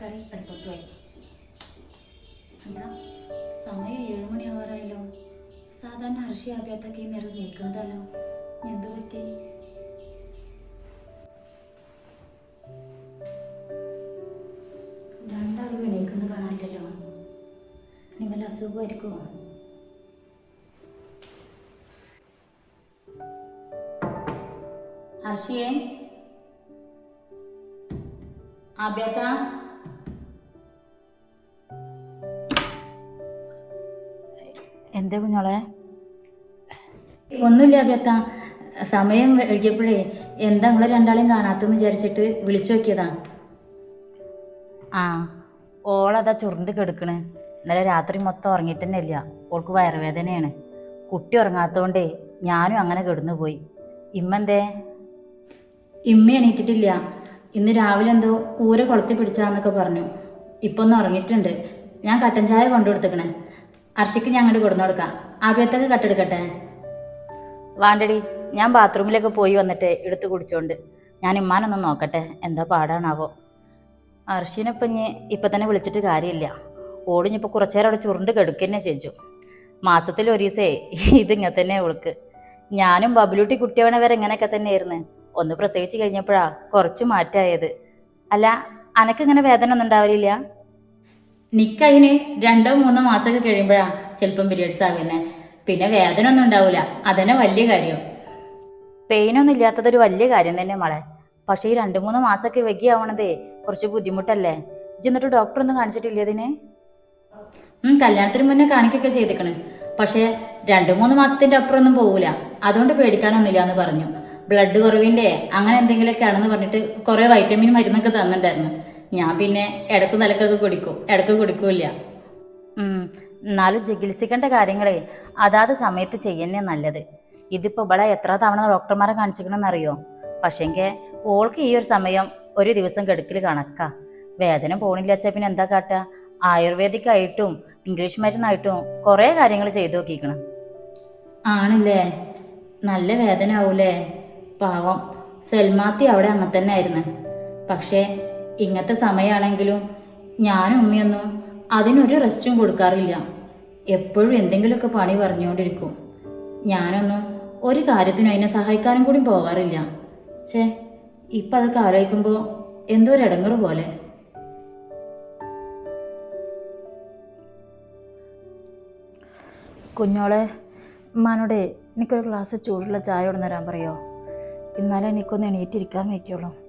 കറി അടുപ്പത്തുമായി അല്ല സമയം ഏഴുമണി ആവാറായല്ലോ. സാധാരണ ഹർഷി ആഭ്യാത്തൊക്കെ ഈ നേരം നീക്കണതല്ലോ എന്തു പറ്റി? രണ്ടാളും എണീക്കുന്നത് കാണാനില്ലല്ലോ. ഇനി വല്ല അസുഖമായിരിക്കുമോ എന്താ കുഞ്ഞോളെ? ഒന്നുമില്ല അഭ്യത്ത. സമയം എഴുതിയപ്പോഴേ എന്താ നിങ്ങളെ രണ്ടാളെയും കാണാത്തെന്ന് വിചാരിച്ചിട്ട് വിളിച്ചു നോക്കിയതാ. ആ ഓളതാ ചുരുണ്ട് കെടുക്കണേ. ഇന്നലെ രാത്രി മൊത്തം ഉറങ്ങിയിട്ട് തന്നെ ഇല്ല ഓൾക്ക് വയറുവേദനയാണ്. കുട്ടി ഉറങ്ങാത്തോണ്ടേ ഞാനും അങ്ങനെ കിടന്നു പോയി ഇമ്മെന്തേ? ഇമ്മ എണീറ്റിട്ടില്ല. ഇന്ന് രാവിലെ എന്തോ കൂര കൊളുത്തി പിടിച്ചാന്നൊക്കെ പറഞ്ഞു. ഇപ്പൊ ഒന്ന് ഉറങ്ങിയിട്ടുണ്ട്. ഞാൻ കട്ടൻ ചായ കൊണ്ടു കൊടുത്തേക്കണേ അർഷിക്ക് ഞാൻ അങ്ങോട്ട് കൊടുന്നു കൊടുക്കാം. ആഭ്യത്തൊക്കെ കട്ടെടുക്കട്ടെ വാണ്ടടി ഞാൻ ബാത്റൂമിലേക്ക് പോയി വന്നിട്ട് എടുത്ത് കുടിച്ചോണ്ട്. ഞാൻ ഇമ്മാനൊന്ന് നോക്കട്ടെ എന്താ പാടാണാവോ. അർഷിനിപ്പം ഇനി ഇപ്പം തന്നെ വിളിച്ചിട്ട് കാര്യമില്ല. ഓടിഞ്ഞിപ്പോൾ കുറച്ചേരം അവിടെ ചുരുണ്ട് കെടുക്കന്നെ ചെയ്യിച്ചു മാസത്തിൽ ഒരു ദിവസേ ഇതിങ്ങനെ തന്നെ അവൾക്ക്. ഞാനും ബബിലൂട്ടി കുട്ടിയാവണ വരെ ഇങ്ങനെയൊക്കെ തന്നെയായിരുന്നു. ഒന്ന് പ്രസവിച്ച് കഴിഞ്ഞപ്പോഴാ കുറച്ച് മാറ്റായത്. അല്ല അനക്കിങ്ങനെ വേദന ഒന്നും ഉണ്ടാവലില്ല? നിക്കതിന് രണ്ടോ മൂന്നോ മാസമൊക്കെ കഴിയുമ്പോഴാണ് ചിലപ്പം പീരിയഡ്സ് ആകുന്നത് പിന്നെ വേദന ഒന്നും ഉണ്ടാവില്ല അതന്നെ വലിയ കാര്യം. പെയിനൊന്നും ഇല്ലാത്തതൊരു വലിയ കാര്യം തന്നെ മോളെ. പക്ഷേ ഈ രണ്ട് മൂന്ന് മാസമൊക്കെ ആവണതേ കുറച്ച് ബുദ്ധിമുട്ടല്ലേ? എന്നിട്ട് ഡോക്ടർ ഒന്നും കാണിച്ചിട്ടില്ലേ ഇതിന്? കല്യാണത്തിന് മുന്നേ കാണിക്കൊക്കെ ചെയ്തേക്കണ്. പക്ഷേ രണ്ട് മൂന്ന് മാസത്തിന്റെ അപ്പുറം ഒന്നും പോകൂല അതുകൊണ്ട് പേടിക്കാനൊന്നുമില്ല എന്ന് പറഞ്ഞു. ബ്ലഡ് കുറവിന്റെ അങ്ങനെ എന്തെങ്കിലുമൊക്കെ ആണെന്ന് പറഞ്ഞിട്ട് കുറെ വൈറ്റമിൻ മരുന്നൊക്കെ തന്നിട്ടുണ്ടായിരുന്നു. ഞാൻ പിന്നെ ഇടയ്ക്ക് നിലക്കൊക്കെ കുടിക്കും. ഇടയ്ക്ക് കുടിക്കൂല എന്നാലും ചികിത്സിക്കേണ്ട കാര്യങ്ങളെ അതാത് സമയത്ത് ചെയ്യന്നെ നല്ലത്. ഇതിപ്പോ ഇവിടെ എത്ര തവണ ഡോക്ടർമാരെ കാണിച്ചിക്കണമെന്നറിയോ പക്ഷെങ്കിൽ ഓൾക്ക് ഈ ഒരു സമയം ഒരു ദിവസം കെടുക്കൽ കണക്കാ. വേദന പോണില്ല വെച്ചാൽ പിന്നെ എന്താ കാട്ടുക ആയുർവേദിക് ആയിട്ടും ഇംഗ്ലീഷ് മരുന്നായിട്ടും കുറേ കാര്യങ്ങൾ ചെയ്തു നോക്കിക്കണം. ആണല്ലേ? നല്ല വേദന ആവൂലേ? പാവം. സെൽമാത്തി അവിടെ അങ്ങനെ തന്നെ ആയിരുന്നു പക്ഷേ ഇങ്ങനത്തെ സമയമാണെങ്കിലും ഞാനും ഉമ്മയൊന്നും അതിനൊരു റെസ്റ്റും കൊടുക്കാറില്ല. എപ്പോഴും എന്തെങ്കിലുമൊക്കെ പണി പറഞ്ഞുകൊണ്ടിരിക്കും. ഞാനൊന്നും ഒരു കാര്യത്തിനും അതിനെ സഹായിക്കാനും കൂടി പോകാറില്ല. ചേ ഇപ്പം അതൊക്കെ ആലോചിക്കുമ്പോൾ എന്തോ ഒരു ഇടങ്ങറ് പോലെ. കുഞ്ഞോളെ ഉമ്മാനോടെ എനിക്കൊരു ഗ്ലാസ് ചൂടുള്ള ചായ കൊണ്ടുവരാൻ തരാൻ പറയോ? എന്നാലേ എനിക്കൊന്ന് എണീറ്റിരിക്കാൻ വയ്ക്കുള്ളൂ.